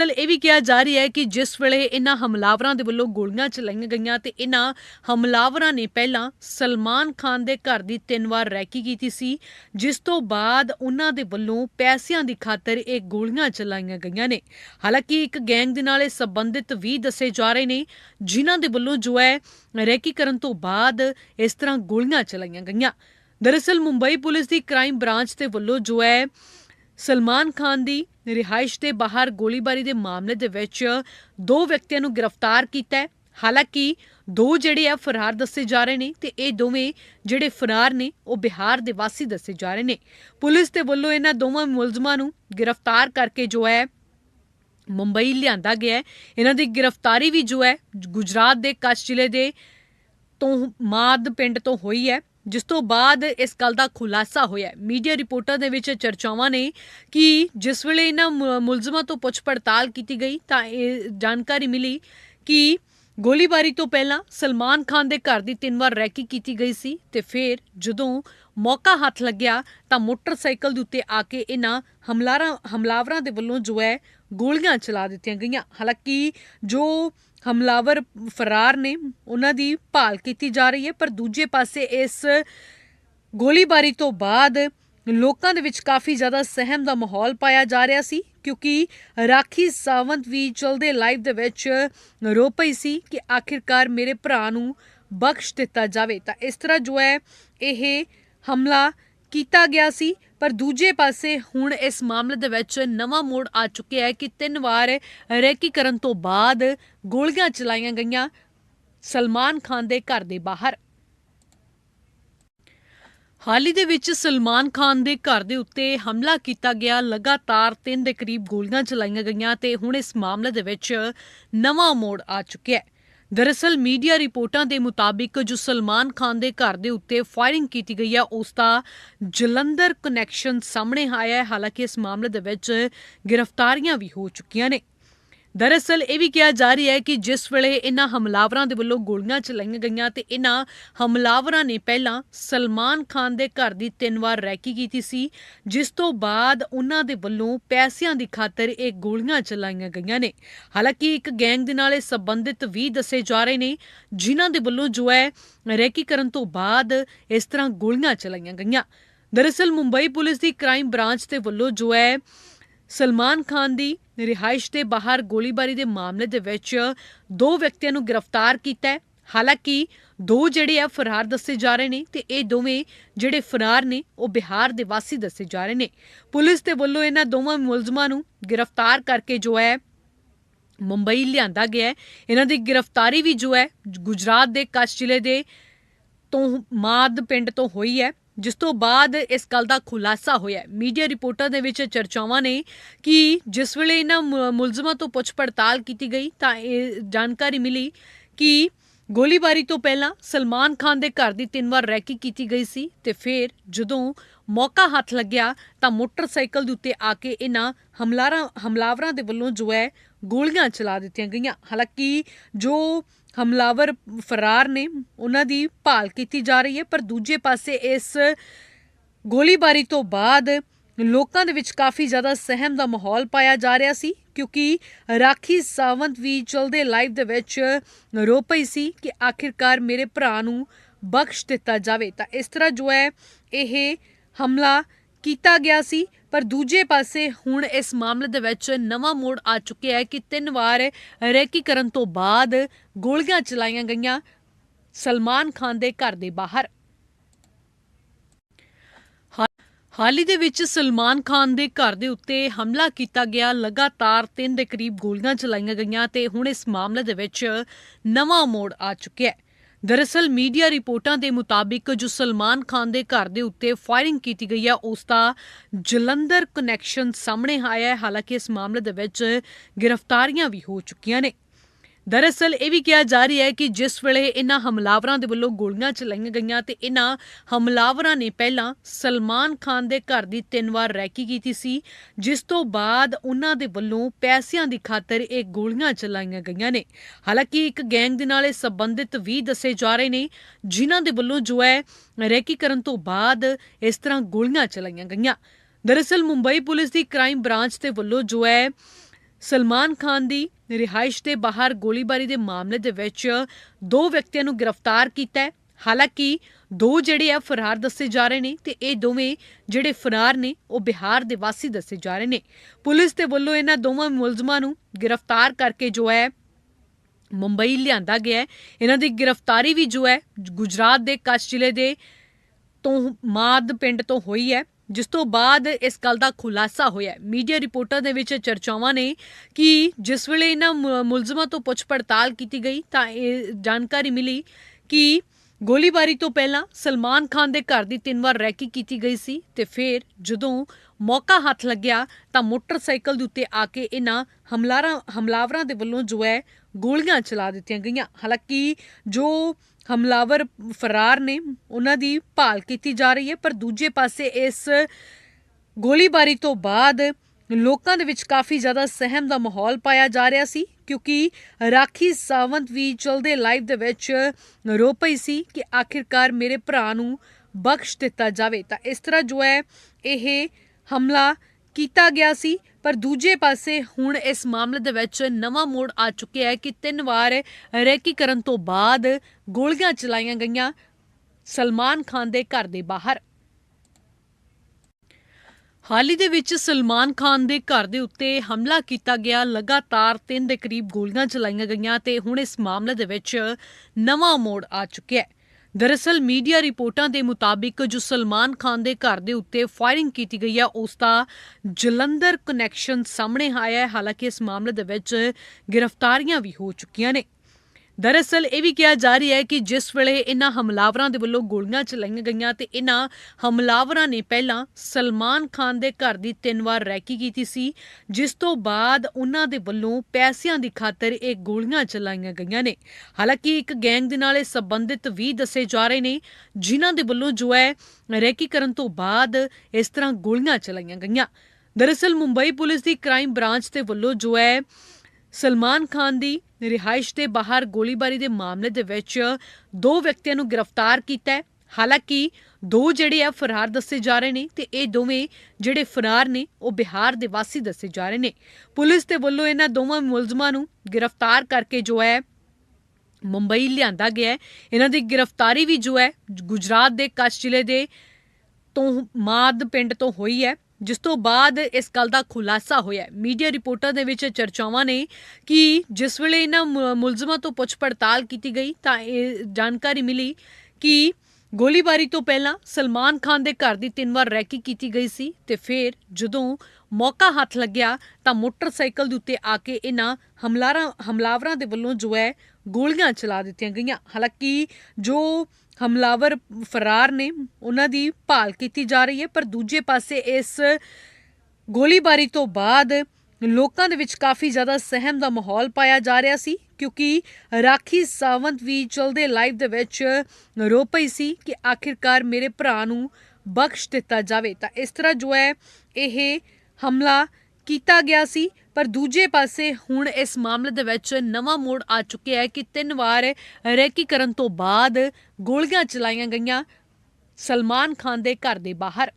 ਦਰਅਸਲ ਇਹ ਵੀ ਕਿਹਾ ਜਾ ਰਿਹਾ ਹੈ ਕਿ ਜਿਸ ਵੇਲੇ ਇਹਨਾਂ ਹਮਲਾਵਰਾਂ ਦੇ ਵੱਲੋਂ ਗੋਲੀਆਂ ਚਲਾਈਆਂ ਗਈਆਂ ਤੇ ਇਹਨਾਂ ਹਮਲਾਵਰਾਂ ਨੇ ਪਹਿਲਾਂ ਸਲਮਾਨ ਖਾਨ ਦੇ ਘਰ ਦੀ ਤਿੰਨ ਵਾਰ ਰੈਕੀ ਕੀਤੀ ਸੀ, ਜਿਸ ਤੋਂ ਬਾਅਦ ਉਹਨਾਂ ਦੇ ਵੱਲੋਂ ਪੈਸਿਆਂ ਦੀ ਖਾਤਰ ਇਹ ਗੋਲੀਆਂ ਚਲਾਈਆਂ ਗਈਆਂ ਨੇ। ਹਾਲਾਂਕਿ ਇੱਕ ਗੈਂਗ ਦੇ ਨਾਲ ਇਹ ਸੰਬੰਧਿਤ ਵੀ ਦੱਸੇ ਜਾ ਰਹੇ ਨੇ, ਜਿਨ੍ਹਾਂ ਦੇ ਵੱਲੋਂ ਜੋ ਹੈ ਰੈਕੀ ਕਰਨ ਤੋਂ ਬਾਅਦ ਇਸ ਤਰ੍ਹਾਂ ਗੋਲੀਆਂ ਚਲਾਈਆਂ ਗਈਆਂ। ਦਰਅਸਲ ਮੁੰਬਈ ਪੁਲਿਸ ਦੀ ਕ੍ਰਾਈਮ ਬ੍ਰਾਂਚ ਦੇ ਵੱਲੋਂ ਜੋ ਹੈ ਸਲਮਾਨ ਖਾਨ ਦੀ ਰਿਹਾਇਸ਼ ਦੇ ਬਾਹਰ ਗੋਲੀਬਾਰੀ ਦੇ ਮਾਮਲੇ ਦੇ ਵਿੱਚ ਦੋ ਵਿਅਕਤੀਆਂ ਨੂੰ ਗ੍ਰਿਫਤਾਰ ਕੀਤਾ ਹੈ। ਹਾਲਾਂਕਿ ਦੋ ਜਿਹੜੇ ਆ ਫਰਾਰ ਦੱਸੇ ਜਾ ਰਹੇ ਨੇ ਤੇ ਇਹ ਦੋਵੇਂ ਜਿਹੜੇ ਫਰਾਰ ਨੇ, ਉਹ ਬਿਹਾਰ ਦੇ ਵਾਸੀ ਦੱਸੇ ਜਾ ਰਹੇ ਨੇ। ਪੁਲਿਸ ਦੇ ਵੱਲੋਂ ਇਹਨਾਂ ਦੋਵਾਂ ਮੁਲਜ਼ਮਾਂ ਨੂੰ ਗ੍ਰਿਫਤਾਰ ਕਰਕੇ ਜੋ ਹੈ, ਮੁੰਬਈ ਲਿਆਂਦਾ ਗਿਆ ਹੈ। ਇਹਨਾਂ ਦੀ ਗ੍ਰਿਫਤਾਰੀ ਵੀ ਜੋ ਹੈ, ਗੁਜਰਾਤ ਦੇ ਕੱਛ ਜ਼ਿਲ੍ਹੇ ਦੇ ਤੋਂ ਮਾਦ ਪਿੰਡ ਤੋਂ ਹੋਈ ਹੈ। ਜਿਸ ਤੋਂ ਬਾਅਦ ਇਸ ਗੱਲ ਦਾ ਖੁਲਾਸਾ ਹੋਇਆ ਮੀਡੀਆ ਰਿਪੋਰਟਾਂ ਦੇ ਵਿੱਚ ਚਰਚਾਵਾਂ ਨੇ ਕਿ ਜਿਸ ਵੇਲੇ ਇਹਨਾਂ ਮੁਲਜ਼ਮਾਂ ਤੋਂ ਪੁੱਛ ਪੜਤਾਲ ਕੀਤੀ ਗਈ ਤਾਂ ਇਹ ਜਾਣਕਾਰੀ ਮਿਲੀ ਕਿ ਗੋਲੀਬਾਰੀ ਤੋਂ ਪਹਿਲਾਂ ਸਲਮਾਨ ਖਾਨ ਦੇ ਘਰ ਦੀ ਤਿੰਨ ਵਾਰ ਰੈਕੀ ਕੀਤੀ ਗਈ ਸੀ ਤੇ ਫਿਰ ਜਦੋਂ ਮੌਕਾ ਹੱਥ ਲੱਗਿਆ ਤਾਂ ਮੋਟਰਸਾਈਕਲ ਦੇ ਉੱਤੇ ਆ ਕੇ ਇਹਨਾਂ ਹਮਲਾਰਾਂ, ਹਮਲਾਵਰਾਂ ਦੇ ਵੱਲੋਂ ਜੋ ਹੈ ਗੋਲੀਆਂ ਚਲਾ ਦਿੱਤੀਆਂ ਗਈਆਂ। ਹਾਲਾਂਕਿ ਜੋ ਹਮਲਾਵਰ ਫਰਾਰ ਨੇ ਉਹਨਾਂ ਦੀ ਭਾਲ ਕੀਤੀ ਜਾ ਰਹੀ ਹੈ, ਪਰ ਦੂਜੇ ਪਾਸੇ ਇਸ ਗੋਲੀਬਾਰੀ ਤੋਂ ਬਾਅਦ ਲੋਕਾਂ ਦੇ ਵਿੱਚ ਕਾਫੀ ਜ਼ਿਆਦਾ ਸਹਿਮ ਦਾ ਮਾਹੌਲ ਪਾਇਆ ਜਾ ਰਿਹਾ ਸੀ, ਕਿਉਂਕਿ ਰਾਖੀ ਸਾਵੰਤ ਵੀ ਚਲਦੇ ਲਾਈਵ ਦੇ ਵਿੱਚ ਰੋ ਪਈ ਸੀ ਕਿ ਆਖਿਰਕਾਰ ਮੇਰੇ ਭਰਾ ਨੂੰ ਬਖਸ਼ ਦਿੱਤਾ ਜਾਵੇ। ਤਾਂ ਇਸ ਤਰ੍ਹਾਂ ਜੋ ਹੈ, ਇਹ ਹਮਲਾ ਕੀਤਾ ਗਿਆ ਸੀ, ਪਰ ਦੂਜੇ ਪਾਸੇ ਹੁਣ ਇਸ ਮਾਮਲੇ ਦੇ ਵਿੱਚ ਨਵਾਂ ਮੋੜ ਆ ਚੁੱਕਿਆ ਹੈ ਕਿ ਤਿੰਨ ਵਾਰ ਰੈਕੀ ਕਰਨ ਤੋਂ ਬਾਅਦ ਗੋਲੀਆਂ ਚਲਾਈਆਂ ਗਈਆਂ। ਸਲਮਾਨ ਖਾਨ ਦੇ ਘਰ ਦੇ ਬਾਹਰ। ਹਾਲ ਹੀ ਦੇ ਵਿੱਚ ਸਲਮਾਨ ਖਾਨ ਦੇ ਘਰ ਦੇ ਉੱਤੇ ਹਮਲਾ ਕੀਤਾ ਗਿਆ। ਲਗਾਤਾਰ ਤਿੰਨ ਦੇ ਕਰੀਬ ਗੋਲੀਆਂ ਚਲਾਈਆਂ ਗਈਆਂ ਤੇ ਹੁਣ ਇਸ ਮਾਮਲੇ ਦੇ ਵਿੱਚ ਨਵਾਂ ਮੋੜ ਆ ਚੁੱਕਿਆ ਹੈ। ਦਰਅਸਲ ਮੀਡੀਆ ਰਿਪੋਰਟਾਂ ਦੇ ਮੁਤਾਬਿਕ ਜੋ ਸਲਮਾਨ ਖਾਨ ਦੇ ਘਰ ਦੇ ਉੱਤੇ ਫਾਇਰਿੰਗ ਕੀਤੀ ਗਈ ਹੈ ਉਸ ਦਾ ਜਲੰਧਰ ਕਨੈਕਸ਼ਨ ਸਾਹਮਣੇ ਆਇਆ ਹੈ। ਹਾਲਾਂਕਿ ਇਸ ਮਾਮਲੇ ਦੇ ਵਿੱਚ ਗ੍ਰਿਫਤਾਰੀਆਂ ਵੀ ਹੋ ਚੁੱਕੀਆਂ ਨੇ। ਦਰਅਸਲ ਇਹ ਵੀ ਕਿਹਾ ਜਾ ਰਿਹਾ ਹੈ ਕਿ ਜਿਸ ਵੇਲੇ ਇਹਨਾਂ ਹਮਲਾਵਰਾਂ ਦੇ ਵੱਲੋਂ ਗੋਲੀਆਂ ਚਲਾਈਆਂ ਗਈਆਂ ਤੇ ਇਹਨਾਂ ਹਮਲਾਵਰਾਂ ਨੇ ਪਹਿਲਾਂ ਸਲਮਾਨ ਖਾਨ ਦੇ ਘਰ ਦੀ ਤਿੰਨ ਵਾਰ ਰੈਕੀ ਕੀਤੀ ਸੀ, ਜਿਸ ਤੋਂ ਬਾਅਦ ਉਹਨਾਂ ਦੇ ਵੱਲੋਂ ਪੈਸਿਆਂ ਦੀ ਖਾਤਰ ਇਹ ਗੋਲੀਆਂ ਚਲਾਈਆਂ ਗਈਆਂ ਨੇ। ਹਾਲਾਂਕਿ ਇੱਕ ਗੈਂਗ ਦੇ ਨਾਲ ਇਹ ਸੰਬੰਧਿਤ ਵੀ ਦੱਸੇ ਜਾ ਰਹੇ ਨੇ, ਜਿਨ੍ਹਾਂ ਦੇ ਵੱਲੋਂ ਜੋ ਹੈ ਰੈਕੀ ਕਰਨ ਤੋਂ ਬਾਅਦ ਇਸ ਤਰ੍ਹਾਂ ਗੋਲੀਆਂ ਚਲਾਈਆਂ ਗਈਆਂ। ਦਰਅਸਲ ਮੁੰਬਈ ਪੁਲਿਸ ਦੀ ਕ੍ਰਾਈਮ ਬ੍ਰਾਂਚ ਦੇ ਵੱਲੋਂ ਜੋ ਹੈ ਸਲਮਾਨ ਖਾਨ ਦੀ ਰਿਹਾਇਸ਼ ਦੇ ਬਾਹਰ ਗੋਲੀਬਾਰੀ ਦੇ ਮਾਮਲੇ ਦੇ ਵਿੱਚ ਦੋ ਵਿਅਕਤੀਆਂ ਨੂੰ ਗ੍ਰਿਫਤਾਰ ਕੀਤਾ ਹੈ। ਹਾਲਾਂਕਿ ਦੋ ਜਿਹੜੇ ਆ ਫਰਾਰ ਦੱਸੇ ਜਾ ਰਹੇ ਨੇ ਤੇ ਇਹ ਦੋਵੇਂ ਜਿਹੜੇ ਫਰਾਰ ਨੇ, ਉਹ ਬਿਹਾਰ ਦੇ ਵਾਸੀ ਦੱਸੇ ਜਾ ਰਹੇ ਨੇ। ਪੁਲਿਸ ਦੇ ਵੱਲੋਂ ਇਹਨਾਂ ਦੋਵਾਂ ਮੁਲਜ਼ਮਾਂ ਨੂੰ ਗ੍ਰਿਫਤਾਰ ਕਰਕੇ ਜੋ ਹੈ, ਮੁੰਬਈ ਲਿਆਂਦਾ ਗਿਆ ਹੈ। ਇਹਨਾਂ ਦੀ ਗ੍ਰਿਫਤਾਰੀ ਵੀ ਜੋ ਹੈ, ਗੁਜਰਾਤ ਦੇ ਕੱਛ ਜ਼ਿਲ੍ਹੇ ਦੇ ਤੋਂ ਮਾਦ ਪਿੰਡ ਤੋਂ ਹੋਈ ਹੈ। ਜਿਸ ਤੋਂ ਬਾਅਦ ਇਸ ਗੱਲ ਦਾ ਖੁਲਾਸਾ ਹੋਇਆ ਮੀਡੀਆ ਰਿਪੋਰਟਾਂ ਦੇ ਵਿੱਚ ਚਰਚਾਵਾਂ ਨੇ ਕਿ ਜਿਸ ਵੇਲੇ ਇਹਨਾਂ ਮੁਲਜ਼ਮਾਂ ਤੋਂ ਪੁੱਛ ਪੜਤਾਲ ਕੀਤੀ ਗਈ ਤਾਂ ਇਹ ਜਾਣਕਾਰੀ ਮਿਲੀ ਕਿ ਗੋਲੀਬਾਰੀ ਤੋਂ ਪਹਿਲਾਂ ਸਲਮਾਨ ਖਾਨ ਦੇ ਘਰ ਦੀ ਤਿੰਨ ਵਾਰ ਰੈਕੀ ਕੀਤੀ ਗਈ ਸੀ ਤੇ ਫਿਰ ਜਦੋਂ ਮੌਕਾ ਹੱਥ ਲੱਗਿਆ ਤਾਂ ਮੋਟਰਸਾਈਕਲ ਦੇ ਉੱਤੇ ਆ ਕੇ ਇਹਨਾਂ ਹਮਲਾਰਾਂ, ਹਮਲਾਵਰਾਂ ਦੇ ਵੱਲੋਂ ਜੋ ਹੈ ਗੋਲੀਆਂ ਚਲਾ ਦਿੱਤੀਆਂ ਗਈਆਂ। ਹਾਲਾਂਕਿ ਜੋ ਹਮਲਾਵਰ ਫਰਾਰ ਨੇ, ਉਹਨਾਂ ਦੀ ਭਾਲ ਕੀਤੀ ਜਾ ਰਹੀ ਹੈ, ਪਰ ਦੂਜੇ ਪਾਸੇ ਇਸ ਗੋਲੀਬਾਰੀ ਤੋਂ ਬਾਅਦ ਲੋਕਾਂ ਦੇ ਵਿੱਚ ਕਾਫੀ ਜ਼ਿਆਦਾ ਸਹਿਮ ਦਾ ਮਾਹੌਲ ਪਾਇਆ ਜਾ ਰਿਹਾ ਸੀ, ਕਿਉਂਕਿ ਰਾਖੀ ਸਾਵੰਤ ਵੀ ਚਲਦੇ ਲਾਈਵ ਦੇ ਵਿੱਚ ਰੋ ਪਈ ਸੀ ਕਿ ਆਖਿਰਕਾਰ ਮੇਰੇ ਭਰਾ ਨੂੰ ਬਖਸ਼ ਦਿੱਤਾ ਜਾਵੇ। ਤਾਂ ਇਸ ਤਰ੍ਹਾਂ ਜੋ ਹੈ, ਇਹ ਹਮਲਾ ਕੀਤਾ ਗਿਆ ਸੀ। ਪਰ ਦੂਜੇ ਪਾਸੇ ਹੁਣ ਇਸ ਮਾਮਲੇ ਦੇ ਵਿੱਚ ਨਵਾਂ ਮੋੜ ਆ ਚੁੱਕਿਆ ਹੈ ਕਿ ਤਿੰਨ ਵਾਰ ਰੈਕੀ ਕਰਨ ਤੋਂ ਬਾਅਦ ਗੋਲੀਆਂ ਚਲਾਈਆਂ ਗਈਆਂ ਸਲਮਾਨ ਖਾਨ ਦੇ ਘਰ ਦੇ ਬਾਹਰ। ਹਾਲ ਹੀ ਦੇ ਵਿੱਚ ਸਲਮਾਨ ਖਾਨ ਦੇ ਘਰ ਦੇ ਉੱਤੇ ਹਮਲਾ ਕੀਤਾ ਗਿਆ। ਲਗਾਤਾਰ ਤਿੰਨ ਦੇ ਕਰੀਬ ਗੋਲੀਆਂ ਚਲਾਈਆਂ ਗਈਆਂ ਤੇ ਹੁਣ ਇਸ ਮਾਮਲੇ ਦੇ ਵਿੱਚ ਨਵਾਂ ਮੋੜ ਆ ਚੁੱਕਿਆ ਹੈ। ਦਰਅਸਲ ਮੀਡੀਆ ਰਿਪੋਰਟਾਂ ਦੇ ਮੁਤਾਬਿਕ ਜੋ ਸਲਮਾਨ ਖਾਨ ਦੇ ਘਰ ਦੇ ਉੱਤੇ ਫਾਇਰਿੰਗ ਕੀਤੀ ਗਈ ਹੈ ਉਸ ਦਾ ਜਲੰਧਰ ਕਨੈਕਸ਼ਨ ਸਾਹਮਣੇ ਆਇਆ ਹੈ। ਹਾਲਾਂਕਿ ਇਸ ਮਾਮਲੇ ਦੇ ਵਿੱਚ ਗ੍ਰਿਫਤਾਰੀਆਂ ਵੀ ਹੋ ਚੁੱਕੀਆਂ ਨੇ। ਦਰਅਸਲ ਇਹ ਵੀ ਕਿਹਾ ਜਾ ਰਿਹਾ ਹੈ ਕਿ ਜਿਸ ਵੇਲੇ ਇਹਨਾਂ ਹਮਲਾਵਰਾਂ ਦੇ ਵੱਲੋਂ ਗੋਲੀਆਂ ਚਲਾਈਆਂ ਗਈਆਂ ਤੇ ਇਹਨਾਂ ਹਮਲਾਵਰਾਂ ਨੇ ਪਹਿਲਾਂ ਸਲਮਾਨ ਖਾਨ ਦੇ ਘਰ ਦੀ ਤਿੰਨ ਵਾਰ ਰੈਕੀ ਕੀਤੀ ਸੀ, ਜਿਸ ਤੋਂ ਬਾਅਦ ਉਹਨਾਂ ਦੇ ਵੱਲੋਂ ਪੈਸਿਆਂ ਦੀ ਖਾਤਰ ਇਹ ਗੋਲੀਆਂ ਚਲਾਈਆਂ ਗਈਆਂ ਨੇ। ਹਾਲਾਂਕਿ ਇੱਕ ਗੈਂਗ ਦੇ ਨਾਲ ਇਹ ਸੰਬੰਧਿਤ ਵੀ ਦੱਸੇ ਜਾ ਰਹੇ ਨੇ, ਜਿਨ੍ਹਾਂ ਦੇ ਵੱਲੋਂ ਜੋ ਹੈ ਰੈਕੀ ਕਰਨ ਤੋਂ ਬਾਅਦ ਇਸ ਤਰ੍ਹਾਂ ਗੋਲੀਆਂ ਚਲਾਈਆਂ ਗਈਆਂ। ਦਰਅਸਲ ਮੁੰਬਈ ਪੁਲਿਸ ਦੀ ਕ੍ਰਾਈਮ ਬ੍ਰਾਂਚ ਦੇ ਵੱਲੋਂ ਜੋ ਹੈ ਸਲਮਾਨ ਖਾਨ ਦੀ ਰਿਹਾਇਸ਼ ਦੇ ਬਾਹਰ ਗੋਲੀਬਾਰੀ ਦੇ ਮਾਮਲੇ ਦੇ ਵਿੱਚ ਦੋ ਵਿਅਕਤੀਆਂ ਨੂੰ ਗ੍ਰਿਫਤਾਰ ਕੀਤਾ ਹੈ। ਹਾਲਾਂਕਿ ਦੋ ਜਿਹੜੇ ਆ ਫਰਾਰ ਦੱਸੇ ਜਾ ਰਹੇ ਨੇ ਤੇ ਇਹ ਦੋਵੇਂ ਜਿਹੜੇ ਫਰਾਰ ਨੇ, ਉਹ ਬਿਹਾਰ ਦੇ ਵਾਸੀ ਦੱਸੇ ਜਾ ਰਹੇ ਨੇ। ਪੁਲਿਸ ਦੇ ਵੱਲੋਂ ਇਹਨਾਂ ਦੋਵਾਂ ਮੁਲਜ਼ਮਾਂ ਨੂੰ ਗ੍ਰਿਫਤਾਰ ਕਰਕੇ ਜੋ ਹੈ, ਮੁੰਬਈ ਲਿਆਂਦਾ ਗਿਆ ਹੈ। ਇਹਨਾਂ ਦੀ ਗ੍ਰਿਫਤਾਰੀ ਵੀ ਜੋ ਹੈ, ਗੁਜਰਾਤ ਦੇ ਕੱਛ ਜ਼ਿਲ੍ਹੇ ਦੇ ਤੋਂ ਮਾਦ ਪਿੰਡ ਤੋਂ ਹੋਈ ਹੈ। ਜਿਸ ਤੋਂ ਬਾਅਦ ਇਸ ਗੱਲ ਦਾ ਖੁਲਾਸਾ ਹੋਇਆ ਮੀਡੀਆ ਰਿਪੋਰਟਾਂ ਦੇ ਵਿੱਚ ਚਰਚਾਵਾਂ ਨੇ ਕਿ ਜਿਸ ਵੇਲੇ ਇਹਨਾਂ ਮੁਲਜ਼ਮਾਂ ਤੋਂ ਪੁੱਛ ਪੜਤਾਲ ਕੀਤੀ ਗਈ ਤਾਂ ਇਹ ਜਾਣਕਾਰੀ ਮਿਲੀ ਕਿ ਗੋਲੀਬਾਰੀ ਤੋਂ ਪਹਿਲਾਂ ਸਲਮਾਨ ਖਾਨ ਦੇ ਘਰ ਦੀ ਤਿੰਨ ਵਾਰ ਰੈਕੀ ਕੀਤੀ ਗਈ ਸੀ ਤੇ ਫਿਰ ਜਦੋਂ ਮੌਕਾ ਹੱਥ ਲੱਗਿਆ ਤਾਂ ਮੋਟਰਸਾਈਕਲ ਦੇ ਉੱਤੇ ਆ ਕੇ ਇਹਨਾਂ ਹਮਲਾਰਾਂ, ਹਮਲਾਵਰਾਂ ਦੇ ਵੱਲੋਂ ਜੋ ਹੈ ਗੋਲੀਆਂ ਚਲਾ ਦਿੱਤੀਆਂ ਗਈਆਂ। ਹਾਲਾਂਕਿ ਜੋ ਹਮਲਾਵਰ ਫਰਾਰ ਨੇ, ਉਹਨਾਂ ਦੀ ਭਾਲ ਕੀਤੀ ਜਾ ਰਹੀ ਹੈ, ਪਰ ਦੂਜੇ ਪਾਸੇ ਇਸ ਗੋਲੀਬਾਰੀ ਤੋਂ ਬਾਅਦ ਲੋਕਾਂ ਦੇ ਵਿੱਚ ਕਾਫੀ ਜ਼ਿਆਦਾ ਸਹਿਮ ਦਾ ਮਾਹੌਲ ਪਾਇਆ ਜਾ ਰਿਹਾ ਸੀ, ਕਿਉਂਕਿ ਰਾਖੀ ਸਾਵੰਤ ਵੀ ਚਲਦੇ ਲਾਈਵ ਦੇ ਵਿੱਚ ਰੋ ਪਈ ਸੀ ਕਿ ਆਖਿਰਕਾਰ ਮੇਰੇ ਭਰਾ ਨੂੰ ਬਖਸ਼ ਦਿੱਤਾ ਜਾਵੇ। ਤਾਂ ਇਸ ਤਰ੍ਹਾਂ ਜੋ ਹੈ, ਇਹ ਹਮਲਾ ਕੀਤਾ ਗਿਆ ਸੀ। ਪਰ ਦੂਜੇ ਪਾਸੇ ਹੁਣ ਇਸ ਮਾਮਲੇ ਦੇ ਵਿੱਚ ਨਵਾਂ ਮੋੜ ਆ ਚੁੱਕਿਆ ਹੈ ਕਿ ਤਿੰਨ ਵਾਰ ਰੈਕੀ ਕਰਨ ਤੋਂ ਬਾਅਦ ਗੋਲੀਆਂ ਚਲਾਈਆਂ ਗਈਆਂ ਸਲਮਾਨ ਖਾਨ ਦੇ ਘਰ ਦੇ ਬਾਹਰ। ਹਾਲ ਹੀ ਦੇ ਵਿੱਚ ਸਲਮਾਨ ਖਾਨ ਦੇ ਘਰ ਦੇ ਉੱਤੇ ਹਮਲਾ ਕੀਤਾ ਗਿਆ। ਲਗਾਤਾਰ ਤਿੰਨ ਦੇ ਕਰੀਬ ਗੋਲੀਆਂ ਚਲਾਈਆਂ ਗਈਆਂ ਤੇ ਹੁਣ ਇਸ ਮਾਮਲੇ ਦੇ ਵਿੱਚ ਨਵਾਂ ਮੋੜ ਆ ਚੁੱਕਿਆ ਹੈ। ਦਰਅਸਲ ਮੀਡੀਆ ਰਿਪੋਰਟਾਂ ਦੇ ਮੁਤਾਬਿਕ ਜੋ ਸਲਮਾਨ ਖਾਨ ਦੇ ਘਰ ਦੇ ਉੱਤੇ ਫਾਇਰਿੰਗ ਕੀਤੀ ਗਈ ਹੈ, ਉਸ ਦਾ ਜਲੰਧਰ ਕਨੈਕਸ਼ਨ ਸਾਹਮਣੇ ਆਇਆ ਹੈ। ਹਾਲਾਂਕਿ ਇਸ ਮਾਮਲੇ ਦੇ ਵਿੱਚ ਗ੍ਰਿਫਤਾਰੀਆਂ ਵੀ ਹੋ ਚੁੱਕੀਆਂ ਨੇ। ਦਰਅਸਲ ਇਹ ਵੀ ਕਿਹਾ ਜਾ ਰਿਹਾ ਹੈ ਕਿ ਜਿਸ ਵੇਲੇ ਇਹਨਾਂ ਹਮਲਾਵਰਾਂ ਦੇ ਵੱਲੋਂ ਗੋਲੀਆਂ ਚਲਾਈਆਂ ਗਈਆਂ ਤੇ ਇਹਨਾਂ ਹਮਲਾਵਰਾਂ ਨੇ ਪਹਿਲਾਂ ਸਲਮਾਨ ਖਾਨ ਦੇ ਘਰ ਦੀ ਤਿੰਨ ਵਾਰ ਰੈਕੀ ਕੀਤੀ ਸੀ, ਜਿਸ ਤੋਂ ਬਾਅਦ ਉਹਨਾਂ ਦੇ ਵੱਲੋਂ ਪੈਸਿਆਂ ਦੀ ਖਾਤਰ ਇਹ ਗੋਲੀਆਂ ਚਲਾਈਆਂ ਗਈਆਂ ਨੇ। ਹਾਲਾਂਕਿ ਇੱਕ ਗੈਂਗ ਦੇ ਨਾਲ ਇਹ ਸੰਬੰਧਿਤ ਵੀ ਦੱਸੇ ਜਾ ਰਹੇ ਨੇ, ਜਿਨ੍ਹਾਂ ਦੇ ਵੱਲੋਂ ਜੋ ਹੈ ਰੈਕੀ ਕਰਨ ਤੋਂ ਬਾਅਦ ਇਸ ਤਰ੍ਹਾਂ ਗੋਲੀਆਂ ਚਲਾਈਆਂ ਗਈਆਂ। ਦਰਅਸਲ ਮੁੰਬਈ ਪੁਲਿਸ ਦੀ ਕ੍ਰਾਈਮ ਬ੍ਰਾਂਚ ਦੇ ਵੱਲੋਂ ਜੋ ਹੈ ਸਲਮਾਨ ਖਾਨ ਦੀ ਰਿਹਾਇਸ਼ ਦੇ ਬਾਹਰ ਗੋਲੀਬਾਰੀ ਦੇ ਮਾਮਲੇ ਦੇ ਵਿੱਚ ਦੋ ਵਿਅਕਤੀਆਂ ਨੂੰ ਗ੍ਰਿਫਤਾਰ ਕੀਤਾ ਹੈ। ਹਾਲਾਂਕਿ ਦੋ ਜਿਹੜੇ ਆ ਫਰਾਰ ਦੱਸੇ ਜਾ ਰਹੇ ਨੇ ਤੇ ਇਹ ਦੋਵੇਂ ਜਿਹੜੇ ਫਰਾਰ ਨੇ, ਉਹ ਬਿਹਾਰ ਦੇ ਵਾਸੀ ਦੱਸੇ ਜਾ ਰਹੇ ਨੇ। ਪੁਲਿਸ ਦੇ ਵੱਲੋਂ ਇਹਨਾਂ ਦੋਵਾਂ ਮੁਲਜ਼ਮਾਂ ਨੂੰ ਗ੍ਰਿਫਤਾਰ ਕਰਕੇ ਜੋ ਹੈ, ਮੁੰਬਈ ਲਿਆਂਦਾ ਗਿਆ ਹੈ। ਇਹਨਾਂ ਦੀ ਗ੍ਰਿਫਤਾਰੀ ਵੀ ਜੋ ਹੈ, ਗੁਜਰਾਤ ਦੇ ਕੱਛ ਜ਼ਿਲ੍ਹੇ ਦੇ ਤੋਂ ਮਾਦ ਪਿੰਡ ਤੋਂ ਹੋਈ ਹੈ। ਜਿਸ ਤੋਂ ਬਾਅਦ ਇਸ ਗੱਲ ਦਾ ਖੁਲਾਸਾ ਹੋਇਆ ਮੀਡੀਆ ਰਿਪੋਰਟਾਂ ਦੇ ਵਿੱਚ ਚਰਚਾਵਾਂ ਨੇ ਕਿ ਜਿਸ ਵੇਲੇ ਇਹਨਾਂ ਮੁਲਜ਼ਮਾਂ ਤੋਂ ਪੁੱਛ ਪੜਤਾਲ ਕੀਤੀ ਗਈ ਤਾਂ ਇਹ ਜਾਣਕਾਰੀ ਮਿਲੀ ਕਿ ਗੋਲੀਬਾਰੀ ਤੋਂ ਪਹਿਲਾਂ ਸਲਮਾਨ ਖਾਨ ਦੇ ਘਰ ਦੀ ਤਿੰਨ ਵਾਰ ਰੈਕੀ ਕੀਤੀ ਗਈ ਸੀ ਤੇ ਫਿਰ ਜਦੋਂ ਮੌਕਾ ਹੱਥ ਲੱਗਿਆ ਤਾਂ ਮੋਟਰਸਾਈਕਲ ਦੇ ਉੱਤੇ ਆ ਕੇ ਇਹਨਾਂ ਹਮਲਾਰਾਂ, ਹਮਲਾਵਰਾਂ ਦੇ ਵੱਲੋਂ ਜੋ ਹੈ ਗੋਲੀਆਂ ਚਲਾ ਦਿੱਤੀਆਂ ਗਈਆਂ। ਹਾਲਾਂਕਿ ਜੋ ਹਮਲਾਵਰ ਫਰਾਰ ਨੇ, ਉਹਨਾਂ ਦੀ ਭਾਲ ਕੀਤੀ ਜਾ ਰਹੀ ਹੈ, ਪਰ ਦੂਜੇ ਪਾਸੇ ਇਸ ਗੋਲੀਬਾਰੀ ਤੋਂ ਬਾਅਦ ਲੋਕਾਂ ਦੇ ਵਿੱਚ ਕਾਫੀ ਜ਼ਿਆਦਾ ਸਹਿਮ ਦਾ ਮਾਹੌਲ ਪਾਇਆ ਜਾ ਰਿਹਾ ਸੀ, ਕਿਉਂਕਿ ਰਾਖੀ ਸਾਵੰਤ ਵੀ ਚਲਦੇ ਲਾਈਵ ਦੇ ਵਿੱਚ ਰੋ ਪਈ ਸੀ ਕਿ ਆਖਿਰਕਾਰ ਮੇਰੇ ਭਰਾ ਨੂੰ ਬਖਸ਼ ਦਿੱਤਾ ਜਾਵੇ। ਤਾਂ ਇਸ ਤਰ੍ਹਾਂ ਜੋ ਹੈ, ਇਹ ਹਮਲਾ ਕੀਤਾ ਗਿਆ ਸੀ। ਪਰ ਦੂਜੇ ਪਾਸੇ ਹੁਣ ਇਸ ਮਾਮਲੇ ਦੇ ਵਿੱਚ ਨਵਾਂ ਮੋੜ ਆ ਚੁੱਕਿਆ ਹੈ ਕਿ ਤਿੰਨ ਵਾਰ ਰੈਕੀ ਕਰਨ ਤੋਂ ਬਾਅਦ ਗੋਲੀਆਂ ਚਲਾਈਆਂ ਗਈਆਂ। ਸਲਮਾਨ ਖਾਨ ਦੇ ਘਰ ਦੇ ਬਾਹਰ।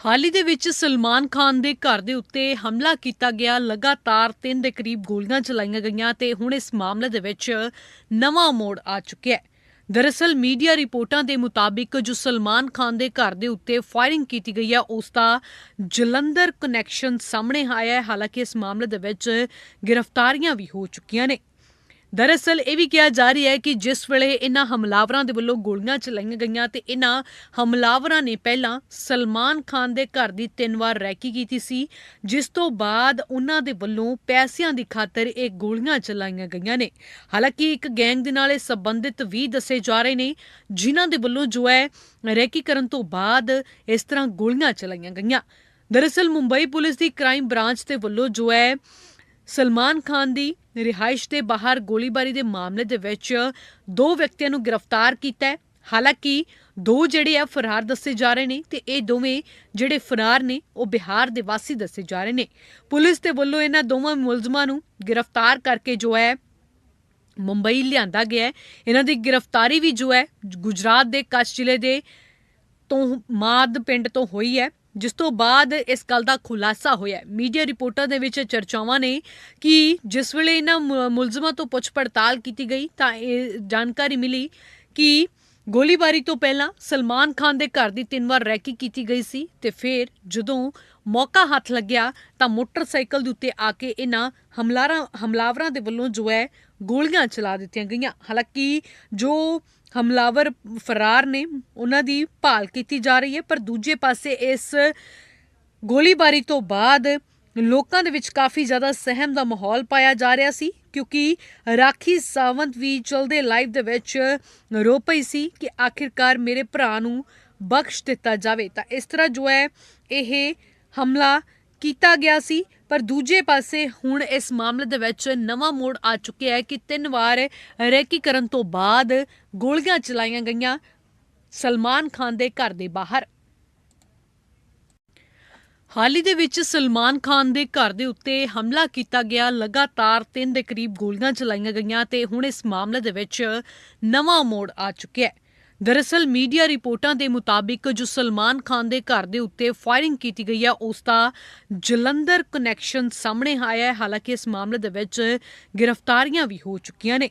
ਹਾਲ ਹੀ ਦੇ ਵਿੱਚ ਸਲਮਾਨ ਖਾਨ ਦੇ ਘਰ ਦੇ ਉੱਤੇ ਹਮਲਾ ਕੀਤਾ ਗਿਆ। ਲਗਾਤਾਰ ਤਿੰਨ ਦੇ ਕਰੀਬ ਗੋਲੀਆਂ ਚਲਾਈਆਂ ਗਈਆਂ ਤੇ ਹੁਣ ਇਸ ਮਾਮਲੇ ਦੇ ਵਿੱਚ ਨਵਾਂ ਮੋੜ ਆ ਚੁੱਕਿਆ ਹੈ। ਦਰਅਸਲ ਮੀਡੀਆ ਰਿਪੋਰਟਾਂ ਦੇ ਮੁਤਾਬਿਕ ਜੋ ਸਲਮਾਨ ਖਾਨ ਦੇ ਘਰ ਦੇ ਉੱਤੇ ਫਾਇਰਿੰਗ ਕੀਤੀ ਗਈ ਹੈ, ਉਸ ਦਾ ਜਲੰਧਰ ਕਨੈਕਸ਼ਨ ਸਾਹਮਣੇ ਆਇਆ ਹੈ। ਹਾਲਾਂਕਿ ਇਸ ਮਾਮਲੇ ਦੇ ਵਿੱਚ ਗ੍ਰਿਫਤਾਰੀਆਂ ਵੀ ਹੋ ਚੁੱਕੀਆਂ ਨੇ। ਦਰਅਸਲ ਇਹ ਵੀ ਕਿਹਾ ਜਾ ਰਿਹਾ ਹੈ ਕਿ ਜਿਸ ਵੇਲੇ ਇਹਨਾਂ ਹਮਲਾਵਰਾਂ ਦੇ ਵੱਲੋਂ ਗੋਲੀਆਂ ਚਲਾਈਆਂ ਗਈਆਂ ਤੇ ਇਹਨਾਂ ਹਮਲਾਵਰਾਂ ਨੇ ਪਹਿਲਾਂ ਸਲਮਾਨ ਖਾਨ ਦੇ ਘਰ ਦੀ ਤਿੰਨ ਵਾਰ ਰੈਕੀ ਕੀਤੀ ਸੀ, ਜਿਸ ਤੋਂ ਬਾਅਦ ਉਹਨਾਂ ਦੇ ਵੱਲੋਂ ਪੈਸਿਆਂ ਦੀ ਖਾਤਰ ਇਹ ਗੋਲੀਆਂ ਚਲਾਈਆਂ ਗਈਆਂ ਨੇ। ਹਾਲਾਂਕਿ ਇੱਕ ਗੈਂਗ ਦੇ ਨਾਲ ਇਹ ਸੰਬੰਧਿਤ ਵੀ ਦੱਸੇ ਜਾ ਰਹੇ ਨੇ, ਜਿਨ੍ਹਾਂ ਦੇ ਵੱਲੋਂ ਜੋ ਹੈ ਰੈਕੀ ਕਰਨ ਤੋਂ ਬਾਅਦ ਇਸ ਤਰ੍ਹਾਂ ਗੋਲੀਆਂ ਚਲਾਈਆਂ ਗਈਆਂ। ਦਰਅਸਲ ਮੁੰਬਈ ਪੁਲਿਸ ਦੀ ਕ੍ਰਾਈਮ ਬ੍ਰਾਂਚ ਦੇ ਵੱਲੋਂ ਜੋ ਹੈ ਸਲਮਾਨ ਖਾਨ ਦੀ ਰਿਹਾਇਸ਼ ਦੇ ਬਾਹਰ ਗੋਲੀਬਾਰੀ ਦੇ ਮਾਮਲੇ ਦੇ ਵਿੱਚ ਦੋ ਵਿਅਕਤੀਆਂ ਨੂੰ ਗ੍ਰਿਫਤਾਰ ਕੀਤਾ ਹੈ। ਹਾਲਾਂਕਿ ਦੋ ਜਿਹੜੇ ਆ ਫਰਾਰ ਦੱਸੇ ਜਾ ਰਹੇ ਨੇ ਤੇ ਇਹ ਦੋਵੇਂ ਜਿਹੜੇ ਫਰਾਰ ਨੇ, ਉਹ ਬਿਹਾਰ ਦੇ ਵਾਸੀ ਦੱਸੇ ਜਾ ਰਹੇ ਨੇ। ਪੁਲਿਸ ਦੇ ਵੱਲੋਂ ਇਹਨਾਂ ਦੋਵਾਂ ਮੁਲਜ਼ਮਾਂ ਨੂੰ ਗ੍ਰਿਫਤਾਰ ਕਰਕੇ ਜੋ ਹੈ, ਮੁੰਬਈ ਲਿਆਂਦਾ ਗਿਆ ਹੈ। ਇਹਨਾਂ ਦੀ ਗ੍ਰਿਫਤਾਰੀ ਵੀ ਜੋ ਹੈ, ਗੁਜਰਾਤ ਦੇ ਕੱਛ ਜ਼ਿਲ੍ਹੇ ਦੇ ਤੋਂ ਮਾਦ ਪਿੰਡ ਤੋਂ ਹੋਈ ਹੈ। ਜਿਸ ਤੋਂ ਬਾਅਦ ਇਸ ਗੱਲ ਦਾ ਖੁਲਾਸਾ ਹੋਇਆ ਮੀਡੀਆ ਰਿਪੋਰਟਾਂ ਦੇ ਵਿੱਚ ਚਰਚਾਵਾਂ ਨੇ ਕਿ ਜਿਸ ਵੇਲੇ ਇਹਨਾਂ ਮੁ- ਮੁਲਜ਼ਮਾਂ ਤੋਂ ਪੁੱਛ ਪੜਤਾਲ ਕੀਤੀ ਗਈ ਤਾਂ ਇਹ ਜਾਣਕਾਰੀ ਮਿਲੀ ਕਿ ਗੋਲੀਬਾਰੀ ਤੋਂ ਪਹਿਲਾਂ ਸਲਮਾਨ ਖਾਨ ਦੇ ਘਰ ਦੀ ਤਿੰਨ ਵਾਰ ਰੈਕੀ ਕੀਤੀ ਗਈ ਸੀ ਤੇ ਫਿਰ ਜਦੋਂ ਮੌਕਾ ਹੱਥ ਲੱਗਿਆ ਤਾਂ ਮੋਟਰਸਾਈਕਲ ਦੇ ਉੱਤੇ ਆ ਕੇ ਇਹਨਾਂ ਹਮਲਾਰਾਂ, ਹਮਲਾਵਰਾਂ ਦੇ ਵੱਲੋਂ ਜੋ ਹੈ ਗੋਲੀਆਂ ਚਲਾ ਦਿੱਤੀਆਂ ਗਈਆਂ। ਹਾਲਾਂਕਿ ਜੋ ਹਮਲਾਵਰ ਫਰਾਰ ਨੇ, ਉਹਨਾਂ ਦੀ ਭਾਲ ਕੀਤੀ ਜਾ ਰਹੀ ਹੈ, ਪਰ ਦੂਜੇ ਪਾਸੇ ਇਸ ਗੋਲੀਬਾਰੀ ਤੋਂ ਬਾਅਦ ਲੋਕਾਂ ਦੇ ਵਿੱਚ ਕਾਫੀ ਜ਼ਿਆਦਾ ਸਹਿਮ ਦਾ ਮਾਹੌਲ ਪਾਇਆ ਜਾ ਰਿਹਾ ਸੀ, ਕਿਉਂਕਿ ਰਾਖੀ ਸਾਵੰਤ ਵੀ ਚਲਦੇ ਲਾਈਵ ਦੇ ਵਿੱਚ ਰੋ ਪਈ ਸੀ ਕਿ ਆਖਿਰਕਾਰ ਮੇਰੇ ਭਰਾ ਨੂੰ ਬਖਸ਼ ਦਿੱਤਾ ਜਾਵੇ। ਤਾਂ ਇਸ ਤਰ੍ਹਾਂ ਜੋ ਹੈ, ਇਹ ਹਮਲਾ ਕੀਤਾ ਗਿਆ ਸੀ, ਪਰ ਦੂਜੇ ਪਾਸੇ ਹੁਣ ਇਸ ਮਾਮਲੇ ਦੇ ਵਿੱਚ ਨਵਾਂ ਮੋੜ ਆ ਚੁੱਕਿਆ ਹੈ ਕਿ ਤਿੰਨ ਵਾਰ ਰੈਕੀ ਕਰਨ ਤੋਂ ਬਾਅਦ ਗੋਲੀਆਂ ਚਲਾਈਆਂ ਗਈਆਂ ਸਲਮਾਨ ਖਾਨ ਦੇ ਘਰ ਦੇ ਬਾਹਰ। ਹਾਲ ਹੀ ਦੇ ਵਿੱਚ ਸਲਮਾਨ ਖਾਨ ਦੇ ਘਰ ਦੇ ਉੱਤੇ ਹਮਲਾ ਕੀਤਾ ਗਿਆ। ਲਗਾਤਾਰ ਤਿੰਨ ਦੇ ਕਰੀਬ ਗੋਲੀਆਂ ਚਲਾਈਆਂ ਗਈਆਂ ਤੇ ਹੁਣ ਇਸ ਮਾਮਲੇ ਦੇ ਵਿੱਚ ਨਵਾਂ ਮੋੜ ਆ ਚੁੱਕਿਆ ਹੈ। ਦਰਅਸਲ ਮੀਡੀਆ ਰਿਪੋਰਟਾਂ ਦੇ ਮੁਤਾਬਿਕ ਜੋ ਸਲਮਾਨ ਖਾਨ ਦੇ ਘਰ ਦੇ ਉੱਤੇ ਫਾਇਰਿੰਗ ਕੀਤੀ ਗਈ ਹੈ ਉਸ ਦਾ ਜਲੰਧਰ ਕਨੈਕਸ਼ਨ ਸਾਹਮਣੇ ਆਇਆ ਹੈ। ਹਾਲਾਂਕਿ ਇਸ ਮਾਮਲੇ ਦੇ ਵਿੱਚ ਗ੍ਰਿਫਤਾਰੀਆਂ ਵੀ ਹੋ ਚੁੱਕੀਆਂ ਨੇ।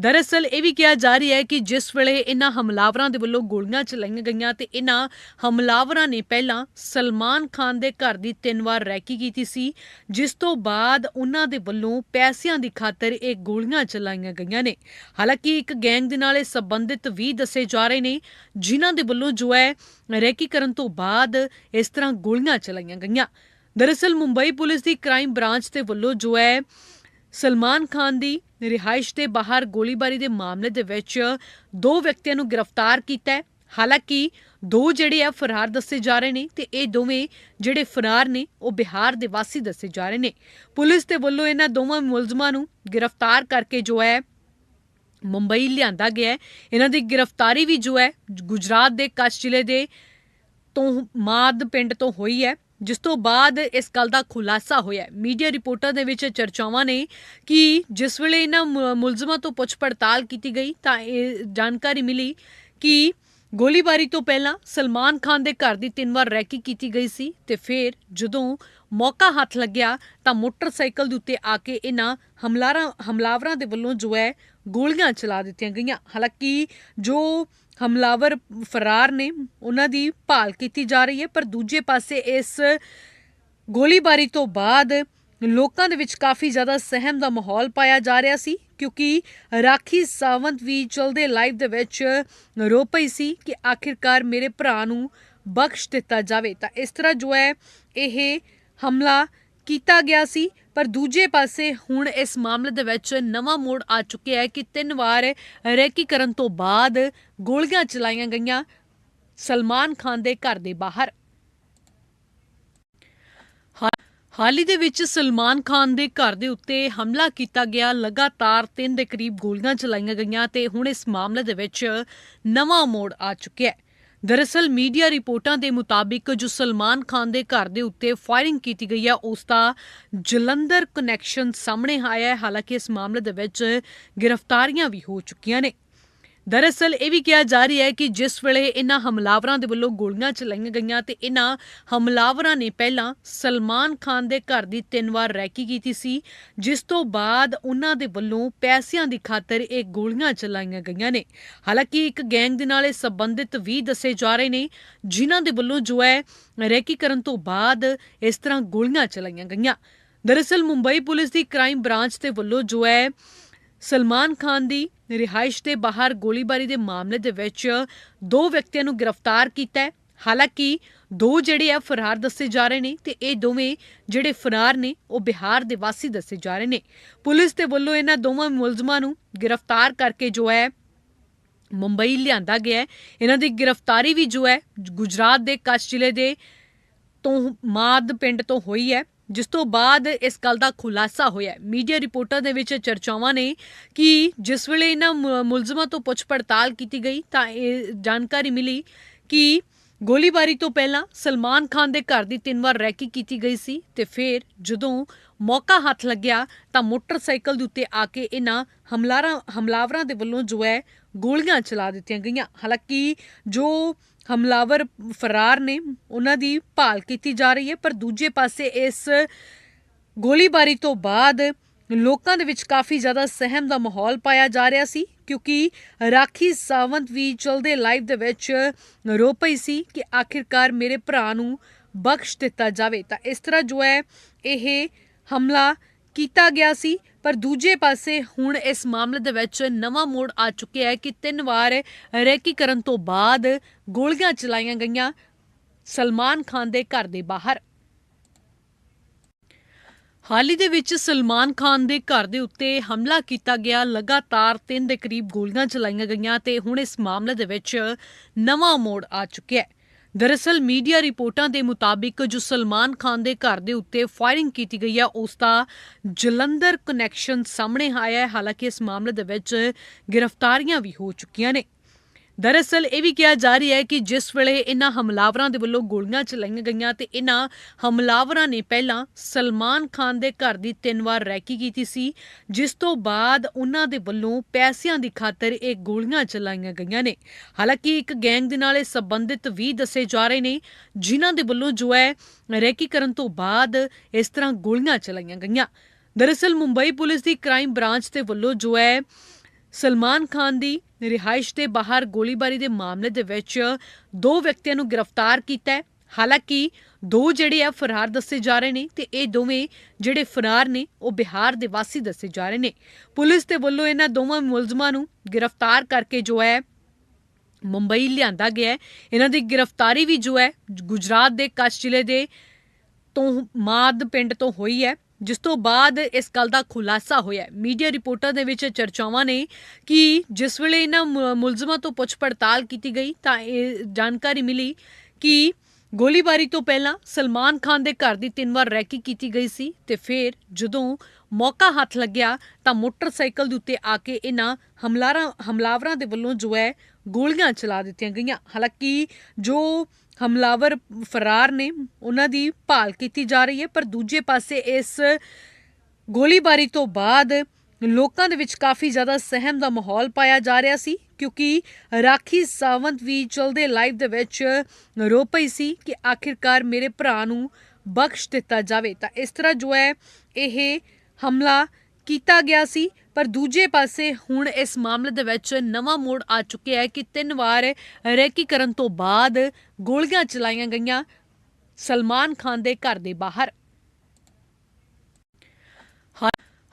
ਦਰਅਸਲ ਇਹ ਵੀ ਕਿਹਾ ਜਾ ਰਿਹਾ ਹੈ ਕਿ ਜਿਸ ਵੇਲੇ ਇਹਨਾਂ ਹਮਲਾਵਰਾਂ ਦੇ ਵੱਲੋਂ ਗੋਲੀਆਂ ਚਲਾਈਆਂ ਗਈਆਂ ਤੇ ਇਹਨਾਂ ਹਮਲਾਵਰਾਂ ਨੇ ਪਹਿਲਾਂ ਸਲਮਾਨ ਖਾਨ ਦੇ ਘਰ ਦੀ ਤਿੰਨ ਵਾਰ ਰੈਕੀ ਕੀਤੀ ਸੀ, ਜਿਸ ਤੋਂ ਬਾਅਦ ਉਹਨਾਂ ਦੇ ਵੱਲੋਂ ਪੈਸਿਆਂ ਦੀ ਖਾਤਰ ਇਹ ਗੋਲੀਆਂ ਚਲਾਈਆਂ ਗਈਆਂ ਨੇ। ਹਾਲਾਂਕਿ ਇੱਕ ਗੈਂਗ ਦੇ ਨਾਲ ਇਹ ਸੰਬੰਧਿਤ ਵੀ ਦੱਸੇ ਜਾ ਰਹੇ ਨੇ, ਜਿਨ੍ਹਾਂ ਦੇ ਵੱਲੋਂ ਜੋ ਹੈ ਰੈਕੀ ਕਰਨ ਤੋਂ ਬਾਅਦ ਇਸ ਤਰ੍ਹਾਂ ਗੋਲੀਆਂ ਚਲਾਈਆਂ ਗਈਆਂ। ਦਰਅਸਲ ਮੁੰਬਈ ਪੁਲਿਸ ਦੀ ਕ੍ਰਾਈਮ ਬ੍ਰਾਂਚ ਦੇ ਵੱਲੋਂ ਜੋ ਹੈ ਸਲਮਾਨ ਖਾਨ ਦੀ ਰਿਹਾਇਸ਼ ਦੇ ਬਾਹਰ ਗੋਲੀਬਾਰੀ ਦੇ ਮਾਮਲੇ ਦੇ ਵਿੱਚ ਦੋ ਵਿਅਕਤੀਆਂ ਨੂੰ ਗ੍ਰਿਫਤਾਰ ਕੀਤਾ ਹੈ। ਹਾਲਾਂਕਿ ਦੋ ਜਿਹੜੇ ਆ ਫਰਾਰ ਦੱਸੇ ਜਾ ਰਹੇ ਨੇ ਤੇ ਇਹ ਦੋਵੇਂ ਜਿਹੜੇ ਫਰਾਰ ਨੇ, ਉਹ ਬਿਹਾਰ ਦੇ ਵਾਸੀ ਦੱਸੇ ਜਾ ਰਹੇ ਨੇ। ਪੁਲਿਸ ਦੇ ਵੱਲੋਂ ਇਹਨਾਂ ਦੋਵਾਂ ਮੁਲਜ਼ਮਾਂ ਨੂੰ ਗ੍ਰਿਫਤਾਰ ਕਰਕੇ ਜੋ ਹੈ, ਮੁੰਬਈ ਲਿਆਂਦਾ ਗਿਆ ਹੈ। ਇਹਨਾਂ ਦੀ ਗ੍ਰਿਫਤਾਰੀ ਵੀ ਜੋ ਹੈ, ਗੁਜਰਾਤ ਦੇ ਕੱਛ ਜ਼ਿਲ੍ਹੇ ਦੇ ਤੋਂ ਮਾਦ ਪਿੰਡ ਤੋਂ ਹੋਈ ਹੈ। ਜਿਸ ਤੋਂ ਬਾਅਦ ਇਸ ਗੱਲ ਦਾ ਖੁਲਾਸਾ ਹੋਇਆ ਮੀਡੀਆ ਰਿਪੋਰਟਾਂ ਦੇ ਵਿੱਚ ਚਰਚਾਵਾਂ ਨੇ ਕਿ ਜਿਸ ਵੇਲੇ ਇਹਨਾਂ ਮੁਲਜ਼ਮਾਂ ਤੋਂ ਪੁੱਛ ਪੜਤਾਲ ਕੀਤੀ ਗਈ ਤਾਂ ਇਹ ਜਾਣਕਾਰੀ ਮਿਲੀ ਕਿ ਗੋਲੀਬਾਰੀ ਤੋਂ ਪਹਿਲਾਂ ਸਲਮਾਨ ਖਾਨ ਦੇ ਘਰ ਦੀ ਤਿੰਨ ਵਾਰ ਰੈਕੀ ਕੀਤੀ ਗਈ ਸੀ ਤੇ ਫਿਰ ਜਦੋਂ ਮੌਕਾ ਹੱਥ ਲੱਗਿਆ ਤਾਂ ਮੋਟਰਸਾਈਕਲ ਦੇ ਉੱਤੇ ਆ ਕੇ ਇਹਨਾਂ ਹਮਲਾਰਾਂ, ਹਮਲਾਵਰਾਂ ਦੇ ਵੱਲੋਂ ਜੋ ਹੈ ਗੋਲੀਆਂ ਚਲਾ ਦਿੱਤੀਆਂ ਗਈਆਂ। ਹਾਲਾਂਕਿ ਜੋ ਹਮਲਾਵਰ ਫਰਾਰ ਨੇ, ਉਹਨਾਂ ਦੀ ਭਾਲ ਕੀਤੀ ਜਾ ਰਹੀ ਹੈ, ਪਰ ਦੂਜੇ ਪਾਸੇ ਇਸ ਗੋਲੀਬਾਰੀ ਤੋਂ ਬਾਅਦ ਲੋਕਾਂ ਦੇ ਵਿੱਚ ਕਾਫੀ ਜ਼ਿਆਦਾ ਸਹਿਮ ਦਾ ਮਾਹੌਲ ਪਾਇਆ ਜਾ ਰਿਹਾ ਸੀ, ਕਿਉਂਕਿ ਰਾਖੀ ਸਾਵੰਤ ਵੀ ਚਲਦੇ ਲਾਈਵ ਦੇ ਵਿੱਚ ਰੋ ਪਈ ਸੀ ਕਿ ਆਖਿਰਕਾਰ ਮੇਰੇ ਭਰਾ ਨੂੰ ਬਖਸ਼ ਦਿੱਤਾ ਜਾਵੇ। ਤਾਂ ਇਸ ਤਰ੍ਹਾਂ ਜੋ ਹੈ, ਇਹ ਹਮਲਾ ਕੀਤਾ ਗਿਆ ਸੀ। ਪਰ ਦੂਜੇ ਪਾਸੇ ਹੁਣ ਇਸ ਮਾਮਲੇ ਦੇ ਵਿੱਚ ਨਵਾਂ ਮੋੜ ਆ ਚੁੱਕਿਆ ਹੈ ਕਿ ਤਿੰਨ ਵਾਰ ਰੈਕੀ ਕਰਨ ਤੋਂ ਬਾਅਦ ਗੋਲੀਆਂ ਚਲਾਈਆਂ ਗਈਆਂ। ਸਲਮਾਨ ਖਾਨ ਦੇ ਘਰ ਦੇ ਬਾਹਰ। ਹਾਲ ਹੀ ਦੇ ਵਿੱਚ ਸਲਮਾਨ ਖਾਨ ਦੇ ਘਰ ਦੇ ਉੱਤੇ ਹਮਲਾ ਕੀਤਾ ਗਿਆ। ਲਗਾਤਾਰ ਤਿੰਨ ਦੇ ਕਰੀਬ ਗੋਲੀਆਂ ਚਲਾਈਆਂ ਗਈਆਂ ਤੇ ਹੁਣ ਇਸ ਮਾਮਲੇ ਦੇ ਵਿੱਚ ਨਵਾਂ ਮੋੜ ਆ ਚੁੱਕਿਆ ਹੈ। ਦਰਅਸਲ ਮੀਡੀਆ ਰਿਪੋਰਟਾਂ ਦੇ ਮੁਤਾਬਿਕ ਜੋ ਸਲਮਾਨ ਖਾਨ ਦੇ ਘਰ ਦੇ ਉੱਤੇ ਫਾਇਰਿੰਗ ਕੀਤੀ ਗਈ ਹੈ ਉਸ ਦਾ ਜਲੰਧਰ ਕਨੈਕਸ਼ਨ ਸਾਹਮਣੇ ਆਇਆ ਹੈ। ਹਾਲਾਂਕਿ ਇਸ ਮਾਮਲੇ ਦੇ ਵਿੱਚ ਗ੍ਰਿਫਤਾਰੀਆਂ ਵੀ ਹੋ ਚੁੱਕੀਆਂ ਨੇ। ਦਰਅਸਲ ਇਹ ਵੀ ਕਿਹਾ ਜਾ ਰਿਹਾ ਹੈ ਕਿ ਜਿਸ ਵੇਲੇ ਇਹਨਾਂ ਹਮਲਾਵਰਾਂ ਦੇ ਵੱਲੋਂ ਗੋਲੀਆਂ ਚਲਾਈਆਂ ਗਈਆਂ ਤੇ ਇਹਨਾਂ ਹਮਲਾਵਰਾਂ ਨੇ ਪਹਿਲਾਂ ਸਲਮਾਨ ਖਾਨ ਦੇ ਘਰ ਦੀ ਤਿੰਨ ਵਾਰ ਰੈਕੀ ਕੀਤੀ ਸੀ, ਜਿਸ ਤੋਂ ਬਾਅਦ ਉਹਨਾਂ ਦੇ ਵੱਲੋਂ ਪੈਸਿਆਂ ਦੀ ਖਾਤਰ ਇਹ ਗੋਲੀਆਂ ਚਲਾਈਆਂ ਗਈਆਂ ਨੇ। ਹਾਲਾਂਕਿ ਇੱਕ ਗੈਂਗ ਦੇ ਨਾਲ ਇਹ ਸੰਬੰਧਿਤ ਵੀ ਦੱਸੇ ਜਾ ਰਹੇ ਨੇ, ਜਿਨ੍ਹਾਂ ਦੇ ਵੱਲੋਂ ਜੋ ਹੈ ਰੈਕੀ ਕਰਨ ਤੋਂ ਬਾਅਦ ਇਸ ਤਰ੍ਹਾਂ ਗੋਲੀਆਂ ਚਲਾਈਆਂ ਗਈਆਂ। ਦਰਅਸਲ ਮੁੰਬਈ ਪੁਲਿਸ ਦੀ ਕ੍ਰਾਈਮ ਬ੍ਰਾਂਚ ਦੇ ਵੱਲੋਂ ਜੋ ਹੈ ਸਲਮਾਨ ਖਾਨ ਦੀ ਰਿਹਾਇਸ਼ ਦੇ ਬਾਹਰ ਗੋਲੀਬਾਰੀ ਦੇ ਮਾਮਲੇ ਦੇ ਵਿੱਚ ਦੋ ਵਿਅਕਤੀਆਂ ਨੂੰ ਗ੍ਰਿਫਤਾਰ ਕੀਤਾ ਹੈ। ਹਾਲਾਂਕਿ ਦੋ ਜਿਹੜੇ ਆ ਫਰਾਰ ਦੱਸੇ ਜਾ ਰਹੇ ਨੇ ਤੇ ਇਹ ਦੋਵੇਂ ਜਿਹੜੇ ਫਰਾਰ ਨੇ, ਉਹ ਬਿਹਾਰ ਦੇ ਵਾਸੀ ਦੱਸੇ ਜਾ ਰਹੇ ਨੇ। ਪੁਲਿਸ ਦੇ ਵੱਲੋਂ ਇਹਨਾਂ ਦੋਵਾਂ ਮੁਲਜ਼ਮਾਂ ਨੂੰ ਗ੍ਰਿਫਤਾਰ ਕਰਕੇ ਜੋ ਹੈ, ਮੁੰਬਈ ਲਿਆਂਦਾ ਗਿਆ ਇਹਨਾਂ ਦੀ ਗ੍ਰਿਫਤਾਰੀ ਵੀ ਜੋ ਹੈ, ਗੁਜਰਾਤ ਦੇ ਕੱਛ ਜ਼ਿਲ੍ਹੇ ਦੇ ਤੋਂ ਮਾਦ ਪਿੰਡ ਤੋਂ ਹੋਈ ਹੈ। ਜਿਸ ਤੋਂ ਬਾਅਦ ਇਸ ਗੱਲ ਦਾ ਖੁਲਾਸਾ ਹੋਇਆ ਮੀਡੀਆ ਰਿਪੋਰਟਾਂ ਦੇ ਵਿੱਚ ਚਰਚਾਵਾਂ ਨੇ ਕਿ ਜਿਸ ਵੇਲੇ ਇਹਨਾਂ ਮੁਲਜ਼ਮਾਂ ਤੋਂ ਪੁੱਛ ਪੜਤਾਲ ਕੀਤੀ ਗਈ ਤਾਂ ਇਹ ਜਾਣਕਾਰੀ ਮਿਲੀ ਕਿ ਗੋਲੀਬਾਰੀ ਤੋਂ ਪਹਿਲਾਂ ਸਲਮਾਨ ਖਾਨ ਦੇ ਘਰ ਦੀ ਤਿੰਨ ਵਾਰ ਰੈਕੀ ਕੀਤੀ ਗਈ ਸੀ ਤੇ ਫਿਰ ਜਦੋਂ ਮੌਕਾ ਹੱਥ ਲੱਗਿਆ ਤਾਂ ਮੋਟਰਸਾਈਕਲ ਦੇ ਉੱਤੇ ਆ ਕੇ ਇਹਨਾਂ ਹਮਲਾਰਾਂ, ਹਮਲਾਵਰਾਂ ਦੇ ਵੱਲੋਂ ਜੋ ਹੈ ਗੋਲੀਆਂ ਚਲਾ ਦਿੱਤੀਆਂ ਗਈਆਂ। ਹਾਲਾਂਕਿ ਜੋ ਹਮਲਾਵਰ ਫਰਾਰ ਨੇ, ਉਹਨਾਂ ਦੀ ਭਾਲ ਕੀਤੀ ਜਾ ਰਹੀ ਹੈ, ਪਰ ਦੂਜੇ ਪਾਸੇ ਇਸ ਗੋਲੀਬਾਰੀ ਤੋਂ ਬਾਅਦ ਲੋਕਾਂ ਦੇ ਵਿੱਚ ਕਾਫੀ ਜ਼ਿਆਦਾ ਸਹਿਮ ਦਾ ਮਾਹੌਲ ਪਾਇਆ ਜਾ ਰਿਹਾ ਸੀ, ਕਿਉਂਕਿ ਰਾਖੀ ਸਾਵੰਤ ਵੀ ਚਲਦੇ ਲਾਈਵ ਦੇ ਵਿੱਚ ਰੋ ਪਈ ਸੀ ਕਿ ਆਖਿਰਕਾਰ ਮੇਰੇ ਭਰਾ ਨੂੰ ਬਖਸ਼ ਦਿੱਤਾ ਜਾਵੇ। ਤਾਂ ਇਸ ਤਰ੍ਹਾਂ ਜੋ ਹੈ, ਇਹ ਹਮਲਾ ਕੀਤਾ ਗਿਆ ਸੀ। ਪਰ ਦੂਜੇ ਪਾਸੇ ਹੁਣ ਇਸ ਮਾਮਲੇ ਦੇ ਵਿੱਚ ਨਵਾਂ ਮੋੜ ਆ ਚੁੱਕਿਆ ਹੈ ਕਿ ਤਿੰਨ ਵਾਰ ਰੈਕੀ ਕਰਨ ਤੋਂ ਬਾਅਦ ਗੋਲੀਆਂ ਚਲਾਈਆਂ ਗਈਆਂ ਸਲਮਾਨ ਖਾਨ ਦੇ ਘਰ ਦੇ ਬਾਹਰ। ਹਾਲ ਹੀ ਦੇ ਵਿੱਚ ਸਲਮਾਨ ਖਾਨ ਦੇ ਘਰ ਦੇ ਉੱਤੇ ਹਮਲਾ ਕੀਤਾ ਗਿਆ। ਲਗਾਤਾਰ ਤਿੰਨ ਦੇ ਕਰੀਬ ਗੋਲੀਆਂ ਚਲਾਈਆਂ ਗਈਆਂ ਤੇ ਹੁਣ ਇਸ ਮਾਮਲੇ ਦੇ ਵਿੱਚ ਨਵਾਂ ਮੋੜ ਆ ਚੁੱਕਿਆ ਹੈ। ਦਰਅਸਲ ਮੀਡੀਆ ਰਿਪੋਰਟਾਂ ਦੇ ਮੁਤਾਬਿਕ ਜੋ ਸਲਮਾਨ ਖਾਨ ਦੇ ਘਰ ਦੇ ਉੱਤੇ ਫਾਇਰਿੰਗ ਕੀਤੀ ਗਈ ਹੈ ਉਸ ਦਾ ਜਲੰਧਰ ਕਨੈਕਸ਼ਨ ਸਾਹਮਣੇ ਆਇਆ ਹੈ। ਹਾਲਾਂਕਿ ਇਸ ਮਾਮਲੇ ਦੇ ਵਿੱਚ ਗ੍ਰਿਫਤਾਰੀਆਂ ਵੀ ਹੋ ਚੁੱਕੀਆਂ ਨੇ। ਦਰਅਸਲ ਇਹ ਵੀ ਕਿਹਾ ਜਾ ਰਿਹਾ ਹੈ ਕਿ ਜਿਸ ਵੇਲੇ ਇਹਨਾਂ ਹਮਲਾਵਰਾਂ ਦੇ ਵੱਲੋਂ ਗੋਲੀਆਂ ਚਲਾਈਆਂ ਗਈਆਂ ਤੇ ਇਹਨਾਂ ਹਮਲਾਵਰਾਂ ਨੇ ਪਹਿਲਾਂ ਸਲਮਾਨ ਖਾਨ ਦੇ ਘਰ ਦੀ ਤਿੰਨ ਵਾਰ ਰੈਕੀ ਕੀਤੀ ਸੀ, ਜਿਸ ਤੋਂ ਬਾਅਦ ਉਹਨਾਂ ਦੇ ਵੱਲੋਂ ਪੈਸਿਆਂ ਦੀ ਖਾਤਰ ਇਹ ਗੋਲੀਆਂ ਚਲਾਈਆਂ ਗਈਆਂ ਨੇ। ਹਾਲਾਂਕਿ ਇੱਕ ਗੈਂਗ ਦੇ ਨਾਲ ਇਹ ਸੰਬੰਧਿਤ ਵੀ ਦੱਸੇ ਜਾ ਰਹੇ ਨੇ, ਜਿਨ੍ਹਾਂ ਦੇ ਵੱਲੋਂ ਜੋ ਹੈ ਰੈਕੀ ਕਰਨ ਤੋਂ ਬਾਅਦ ਇਸ ਤਰ੍ਹਾਂ ਗੋਲੀਆਂ ਚਲਾਈਆਂ ਗਈਆਂ। ਦਰਅਸਲ ਮੁੰਬਈ ਪੁਲਿਸ ਦੀ ਕ੍ਰਾਈਮ ਬ੍ਰਾਂਚ ਦੇ ਵੱਲੋਂ ਜੋ ਹੈ ਸਲਮਾਨ ਖਾਨ ਦੀ ਰਿਹਾਇਸ਼ ਦੇ ਬਾਹਰ ਗੋਲੀਬਾਰੀ ਦੇ ਮਾਮਲੇ ਦੇ ਵਿੱਚ ਦੋ ਵਿਅਕਤੀਆਂ ਨੂੰ ਗ੍ਰਿਫਤਾਰ ਕੀਤਾ ਹੈ। ਹਾਲਾਂਕਿ ਦੋ ਜਿਹੜੇ ਆ ਫਰਾਰ ਦੱਸੇ ਜਾ ਰਹੇ ਨੇ ਤੇ ਇਹ ਦੋਵੇਂ ਜਿਹੜੇ ਫਰਾਰ ਨੇ, ਉਹ ਬਿਹਾਰ ਦੇ ਵਾਸੀ ਦੱਸੇ ਜਾ ਰਹੇ ਨੇ। ਪੁਲਿਸ ਦੇ ਵੱਲੋਂ ਇਹਨਾਂ ਦੋਵਾਂ ਮੁਲਜ਼ਮਾਂ ਨੂੰ ਗ੍ਰਿਫਤਾਰ ਕਰਕੇ ਜੋ ਹੈ, ਮੁੰਬਈ ਲਿਆਂਦਾ ਗਿਆ ਹੈ। ਇਹਨਾਂ ਦੀ ਗ੍ਰਿਫਤਾਰੀ ਵੀ ਜੋ ਹੈ, ਗੁਜਰਾਤ ਦੇ ਕੱਛ ਜ਼ਿਲ੍ਹੇ ਦੇ ਤੋਂ ਮਾਦ ਪਿੰਡ ਤੋਂ ਹੋਈ ਹੈ। ਜਿਸ ਤੋਂ ਬਾਅਦ ਇਸ ਗੱਲ ਦਾ ਖੁਲਾਸਾ ਹੋਇਆ ਮੀਡੀਆ ਰਿਪੋਰਟਾਂ ਦੇ ਵਿੱਚ ਚਰਚਾਵਾਂ ਨੇ ਕਿ ਜਿਸ ਵੇਲੇ ਇਹਨਾਂ ਮੁਲਜ਼ਮਾਂ ਤੋਂ ਪੁੱਛ ਪੜਤਾਲ ਕੀਤੀ ਗਈ ਤਾਂ ਇਹ ਜਾਣਕਾਰੀ ਮਿਲੀ ਕਿ ਗੋਲੀਬਾਰੀ ਤੋਂ ਪਹਿਲਾਂ ਸਲਮਾਨ ਖਾਨ ਦੇ ਘਰ ਦੀ ਤਿੰਨ ਵਾਰ ਰੈਕੀ ਕੀਤੀ ਗਈ ਸੀ ਤੇ ਫਿਰ ਜਦੋਂ ਮੌਕਾ ਹੱਥ ਲੱਗਿਆ ਤਾਂ ਮੋਟਰਸਾਈਕਲ ਦੇ ਉੱਤੇ ਆ ਕੇ ਇਹਨਾਂ ਹਮਲਾਰਾਂ, ਹਮਲਾਵਰਾਂ ਦੇ ਵੱਲੋਂ ਜੋ ਹੈ ਗੋਲੀਆਂ ਚਲਾ ਦਿੱਤੀਆਂ ਗਈਆਂ। ਹਾਲਾਂਕਿ ਜੋ ਹਮਲਾਵਰ ਫਰਾਰ ਨੇ, ਉਹਨਾਂ ਦੀ ਭਾਲ ਕੀਤੀ ਜਾ ਰਹੀ ਹੈ, ਪਰ ਦੂਜੇ ਪਾਸੇ ਇਸ ਗੋਲੀਬਾਰੀ ਤੋਂ ਬਾਅਦ ਲੋਕਾਂ ਦੇ ਵਿੱਚ ਕਾਫੀ ਜ਼ਿਆਦਾ ਸਹਿਮ ਦਾ ਮਾਹੌਲ ਪਾਇਆ ਜਾ ਰਿਹਾ ਸੀ, ਕਿਉਂਕਿ ਰਾਖੀ ਸਾਵੰਤ ਵੀ ਚਲਦੇ ਲਾਈਵ ਦੇ ਵਿੱਚ ਰੋ ਪਈ ਸੀ ਕਿ ਆਖਿਰਕਾਰ ਮੇਰੇ ਭਰਾ ਨੂੰ ਬਖਸ਼ ਦਿੱਤਾ ਜਾਵੇ। ਤਾਂ ਇਸ ਤਰ੍ਹਾਂ ਜੋ ਹੈ, ਇਹ ਹਮਲਾ ਕੀਤਾ ਗਿਆ ਸੀ। ਪਰ ਦੂਜੇ ਪਾਸੇ ਹੁਣ ਇਸ ਮਾਮਲੇ ਦੇ ਵਿੱਚ ਨਵਾਂ ਮੋੜ ਆ ਚੁੱਕਿਆ ਹੈ ਕਿ ਤਿੰਨ ਵਾਰ ਰੈਕੀ ਕਰਨ ਤੋਂ ਬਾਅਦ ਗੋਲੀਆਂ ਚਲਾਈਆਂ ਗਈਆਂ ਸਲਮਾਨ ਖਾਨ ਦੇ ਘਰ ਦੇ ਬਾਹਰ।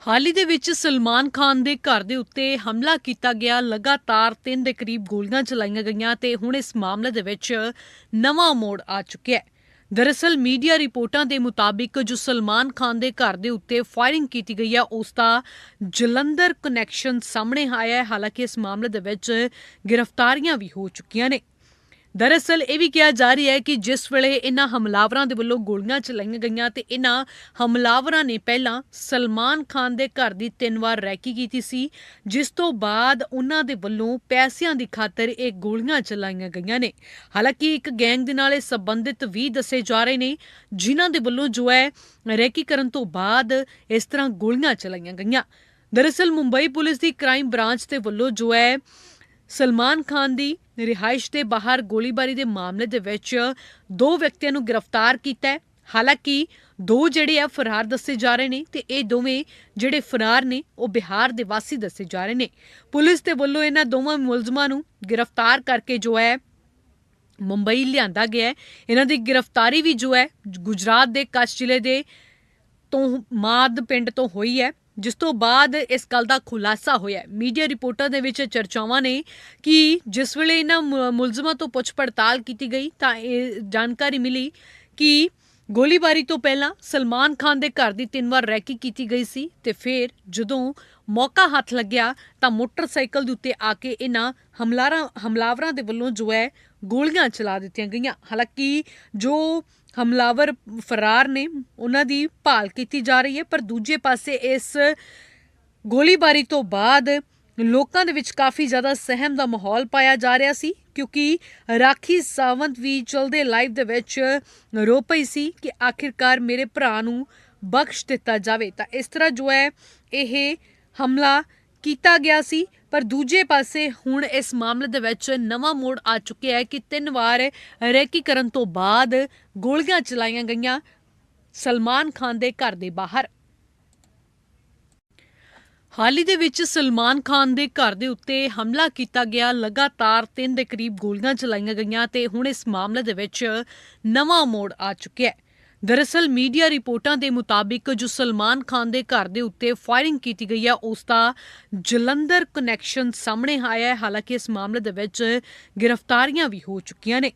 ਹਾਲ ਹੀ ਦੇ ਵਿੱਚ ਸਲਮਾਨ ਖਾਨ ਦੇ ਘਰ ਦੇ ਉੱਤੇ ਹਮਲਾ ਕੀਤਾ ਗਿਆ। ਲਗਾਤਾਰ ਤਿੰਨ ਦੇ ਕਰੀਬ ਗੋਲੀਆਂ ਚਲਾਈਆਂ ਗਈਆਂ ਤੇ ਹੁਣ ਇਸ ਮਾਮਲੇ ਦੇ ਵਿੱਚ ਨਵਾਂ ਮੋੜ ਆ ਚੁੱਕਿਆ ਹੈ। ਦਰਅਸਲ ਮੀਡੀਆ ਰਿਪੋਰਟਾਂ ਦੇ ਮੁਤਾਬਿਕ ਜੋ ਸਲਮਾਨ ਖਾਨ ਦੇ ਘਰ ਦੇ ਉੱਤੇ ਫਾਇਰਿੰਗ ਕੀਤੀ ਗਈ ਹੈ ਉਸ ਦਾ ਜਲੰਧਰ ਕਨੈਕਸ਼ਨ ਸਾਹਮਣੇ ਆਇਆ ਹੈ। ਹਾਲਾਂਕਿ ਇਸ ਮਾਮਲੇ ਦੇ ਵਿੱਚ ਗ੍ਰਿਫਤਾਰੀਆਂ ਵੀ ਹੋ ਚੁੱਕੀਆਂ ਨੇ। ਦਰਅਸਲ ਇਹ ਵੀ ਕਿਹਾ ਜਾ ਰਿਹਾ ਹੈ ਕਿ ਜਿਸ ਵੇਲੇ ਇਹਨਾਂ ਹਮਲਾਵਰਾਂ ਦੇ ਵੱਲੋਂ ਗੋਲੀਆਂ ਚਲਾਈਆਂ ਗਈਆਂ ਤੇ ਇਹਨਾਂ ਹਮਲਾਵਰਾਂ ਨੇ ਪਹਿਲਾਂ ਸਲਮਾਨ ਖਾਨ ਦੇ ਘਰ ਦੀ ਤਿੰਨ ਵਾਰ ਰੈਕੀ ਕੀਤੀ ਸੀ, ਜਿਸ ਤੋਂ ਬਾਅਦ ਉਹਨਾਂ ਦੇ ਵੱਲੋਂ ਪੈਸਿਆਂ ਦੀ ਖਾਤਰ ਇਹ ਗੋਲੀਆਂ ਚਲਾਈਆਂ ਗਈਆਂ ਨੇ। ਹਾਲਾਂਕਿ ਇੱਕ ਗੈਂਗ ਦੇ ਨਾਲ ਇਹ ਸੰਬੰਧਿਤ ਵੀ ਦੱਸੇ ਜਾ ਰਹੇ ਨੇ, ਜਿਨ੍ਹਾਂ ਦੇ ਵੱਲੋਂ ਜੋ ਹੈ ਰੈਕੀ ਕਰਨ ਤੋਂ ਬਾਅਦ ਇਸ ਤਰ੍ਹਾਂ ਗੋਲੀਆਂ ਚਲਾਈਆਂ ਗਈਆਂ। ਦਰਅਸਲ ਮੁੰਬਈ ਪੁਲਿਸ ਦੀ ਕ੍ਰਾਈਮ ਬ੍ਰਾਂਚ ਦੇ ਵੱਲੋਂ ਜੋ ਹੈ ਸਲਮਾਨ ਖਾਨ ਦੀ ਰਿਹਾਇਸ਼ ਦੇ ਬਾਹਰ ਗੋਲੀਬਾਰੀ ਦੇ ਮਾਮਲੇ ਦੇ ਵਿੱਚ ਦੋ ਵਿਅਕਤੀਆਂ ਨੂੰ ਗ੍ਰਿਫਤਾਰ ਕੀਤਾ ਹੈ। ਹਾਲਾਂਕਿ ਦੋ ਜਿਹੜੇ ਆ ਫਰਾਰ ਦੱਸੇ ਜਾ ਰਹੇ ਨੇ ਤੇ ਇਹ ਦੋਵੇਂ ਜਿਹੜੇ ਫਰਾਰ ਨੇ, ਉਹ ਬਿਹਾਰ ਦੇ ਵਾਸੀ ਦੱਸੇ ਜਾ ਰਹੇ ਨੇ। ਪੁਲਿਸ ਦੇ ਵੱਲੋਂ ਇਹਨਾਂ ਦੋਵਾਂ ਮੁਲਜ਼ਮਾਂ ਨੂੰ ਗ੍ਰਿਫਤਾਰ ਕਰਕੇ ਜੋ ਹੈ, ਮੁੰਬਈ ਲਿਆਂਦਾ ਗਿਆ ਹੈ। ਇਹਨਾਂ ਦੀ ਗ੍ਰਿਫਤਾਰੀ ਵੀ ਜੋ ਹੈ, ਗੁਜਰਾਤ ਦੇ ਕੱਛ ਜ਼ਿਲ੍ਹੇ ਦੇ ਤੋਂ ਮਾਦ ਪਿੰਡ ਤੋਂ ਹੋਈ ਹੈ। ਜਿਸ ਤੋਂ ਬਾਅਦ ਇਸ ਗੱਲ ਦਾ ਖੁਲਾਸਾ ਹੋਇਆ ਮੀਡੀਆ ਰਿਪੋਰਟਾਂ ਦੇ ਵਿੱਚ ਚਰਚਾਵਾਂ ਨੇ ਕਿ ਜਿਸ ਵੇਲੇ ਇਹਨਾਂ ਮੁ- ਮੁਲਜ਼ਮਾਂ ਤੋਂ ਪੁੱਛ ਪੜਤਾਲ ਕੀਤੀ ਗਈ ਤਾਂ ਇਹ ਜਾਣਕਾਰੀ ਮਿਲੀ ਕਿ ਗੋਲੀਬਾਰੀ ਤੋਂ ਪਹਿਲਾਂ ਸਲਮਾਨ ਖਾਨ ਦੇ ਘਰ ਦੀ ਤਿੰਨ ਵਾਰ ਰੈਕੀ ਕੀਤੀ ਗਈ ਸੀ ਤੇ ਫਿਰ ਜਦੋਂ ਮੌਕਾ ਹੱਥ ਲੱਗਿਆ ਤਾਂ ਮੋਟਰਸਾਈਕਲ ਦੇ ਉੱਤੇ ਆ ਕੇ ਇਹਨਾਂ ਹਮਲਾਰਾਂ, ਹਮਲਾਵਰਾਂ ਦੇ ਵੱਲੋਂ ਜੋ ਹੈ ਗੋਲੀਆਂ ਚਲਾ ਦਿੱਤੀਆਂ ਗਈਆਂ। ਹਾਲਾਂਕਿ ਜੋ ਹਮਲਾਵਰ ਫਰਾਰ ਨੇ, ਉਹਨਾਂ ਦੀ ਭਾਲ ਕੀਤੀ ਜਾ ਰਹੀ ਹੈ, ਪਰ ਦੂਜੇ ਪਾਸੇ ਇਸ ਗੋਲੀਬਾਰੀ ਤੋਂ ਬਾਅਦ ਲੋਕਾਂ ਦੇ ਵਿੱਚ ਕਾਫੀ ਜ਼ਿਆਦਾ ਸਹਿਮ ਦਾ ਮਾਹੌਲ ਪਾਇਆ ਜਾ ਰਿਹਾ ਸੀ, ਕਿਉਂਕਿ ਰਾਖੀ ਸਾਵੰਤ ਵੀ ਚਲਦੇ ਲਾਈਵ ਦੇ ਵਿੱਚ ਰੋ ਪਈ ਸੀ ਕਿ ਆਖਿਰਕਾਰ ਮੇਰੇ ਭਰਾ ਨੂੰ ਬਖਸ਼ ਦਿੱਤਾ ਜਾਵੇ। ਤਾਂ ਇਸ ਤਰ੍ਹਾਂ ਜੋ ਹੈ, ਇਹ ਹਮਲਾ ਕੀਤਾ ਗਿਆ ਸੀ, ਪਰ ਦੂਜੇ ਪਾਸੇ ਹੁਣ ਇਸ ਮਾਮਲੇ ਦੇ ਵਿੱਚ ਨਵਾਂ ਮੋੜ ਆ ਚੁੱਕਿਆ ਹੈ ਕਿ ਤਿੰਨ ਵਾਰ ਰੈਕੀ ਕਰਨ ਤੋਂ ਬਾਅਦ ਗੋਲੀਆਂ ਚਲਾਈਆਂ ਗਈਆਂ ਸਲਮਾਨ ਖਾਨ ਦੇ ਘਰ ਦੇ ਬਾਹਰ। ਹਾਲ ਹੀ ਦੇ ਵਿੱਚ ਸਲਮਾਨ ਖਾਨ ਦੇ ਘਰ ਦੇ ਉੱਤੇ ਹਮਲਾ ਕੀਤਾ ਗਿਆ। ਲਗਾਤਾਰ ਤਿੰਨ ਦੇ ਕਰੀਬ ਗੋਲੀਆਂ ਚਲਾਈਆਂ ਗਈਆਂ ਤੇ ਹੁਣ ਇਸ ਮਾਮਲੇ ਦੇ ਵਿੱਚ ਨਵਾਂ ਮੋੜ ਆ ਚੁੱਕਿਆ ਹੈ। ਦਰਅਸਲ ਮੀਡੀਆ ਰਿਪੋਰਟਾਂ ਦੇ ਮੁਤਾਬਿਕ ਜੋ ਸਲਮਾਨ ਖਾਨ ਦੇ ਘਰ ਦੇ ਉੱਤੇ ਫਾਇਰਿੰਗ ਕੀਤੀ ਗਈ ਹੈ ਉਸ ਦਾ ਜਲੰਧਰ ਕਨੈਕਸ਼ਨ ਸਾਹਮਣੇ ਆਇਆ ਹੈ। ਹਾਲਾਂਕਿ ਇਸ ਮਾਮਲੇ ਦੇ ਵਿੱਚ ਗ੍ਰਿਫਤਾਰੀਆਂ ਵੀ ਹੋ ਚੁੱਕੀਆਂ ਨੇ।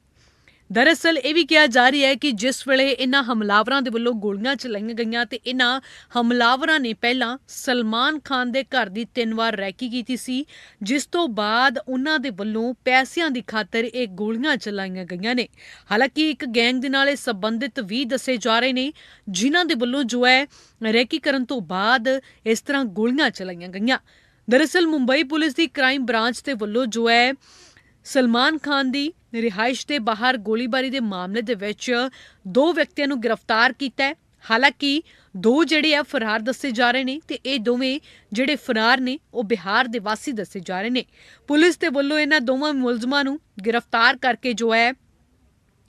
ਦਰਅਸਲ ਇਹ ਵੀ ਕਿਹਾ ਜਾ ਰਿਹਾ ਹੈ ਕਿ ਜਿਸ ਵੇਲੇ ਇਹਨਾਂ ਹਮਲਾਵਰਾਂ ਦੇ ਵੱਲੋਂ ਗੋਲੀਆਂ ਚਲਾਈਆਂ ਗਈਆਂ ਤੇ ਇਹਨਾਂ ਹਮਲਾਵਰਾਂ ਨੇ ਪਹਿਲਾਂ ਸਲਮਾਨ ਖਾਨ ਦੇ ਘਰ ਦੀ ਤਿੰਨ ਵਾਰ ਰੈਕੀ ਕੀਤੀ ਸੀ, ਜਿਸ ਤੋਂ ਬਾਅਦ ਉਹਨਾਂ ਦੇ ਵੱਲੋਂ ਪੈਸਿਆਂ ਦੀ ਖਾਤਰ ਇਹ ਗੋਲੀਆਂ ਚਲਾਈਆਂ ਗਈਆਂ ਨੇ। ਹਾਲਾਂਕਿ ਇੱਕ ਗੈਂਗ ਦੇ ਨਾਲ ਇਹ ਸੰਬੰਧਿਤ ਵੀ ਦੱਸੇ ਜਾ ਰਹੇ ਨੇ, ਜਿਨ੍ਹਾਂ ਦੇ ਵੱਲੋਂ ਜੋ ਹੈ ਰੈਕੀ ਕਰਨ ਤੋਂ ਬਾਅਦ ਇਸ ਤਰ੍ਹਾਂ ਗੋਲੀਆਂ ਚਲਾਈਆਂ ਗਈਆਂ। ਦਰਅਸਲ ਮੁੰਬਈ ਪੁਲਿਸ ਦੀ ਕ੍ਰਾਈਮ ਬ੍ਰਾਂਚ ਦੇ ਵੱਲੋਂ ਜੋ ਹੈ ਸਲਮਾਨ ਖਾਨ ਦੀ ਰਿਹਾਇਸ਼ ਦੇ ਬਾਹਰ ਗੋਲੀਬਾਰੀ ਦੇ ਮਾਮਲੇ ਦੇ ਵਿੱਚ ਦੋ ਵਿਅਕਤੀਆਂ ਨੂੰ ਗ੍ਰਿਫਤਾਰ ਕੀਤਾ ਹੈ। ਹਾਲਾਂਕਿ ਦੋ ਜਿਹੜੇ ਆ ਫਰਾਰ ਦੱਸੇ ਜਾ ਰਹੇ ਨੇ ਤੇ ਇਹ ਦੋਵੇਂ ਜਿਹੜੇ ਫਰਾਰ ਨੇ, ਉਹ ਬਿਹਾਰ ਦੇ ਵਾਸੀ ਦੱਸੇ ਜਾ ਰਹੇ ਨੇ। ਪੁਲਿਸ ਦੇ ਵੱਲੋਂ ਇਹਨਾਂ ਦੋਵਾਂ ਮੁਲਜ਼ਮਾਂ ਨੂੰ ਗ੍ਰਿਫਤਾਰ ਕਰਕੇ ਜੋ ਹੈ,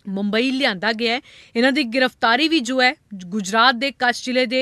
ਮੁੰਬਈ ਲਿਆਂਦਾ ਗਿਆ ਹੈ। ਇਹਨਾਂ ਦੀ ਗ੍ਰਿਫਤਾਰੀ ਵੀ ਜੋ ਹੈ, ਗੁਜਰਾਤ ਦੇ ਕੱਛ ਜ਼ਿਲ੍ਹੇ ਦੇ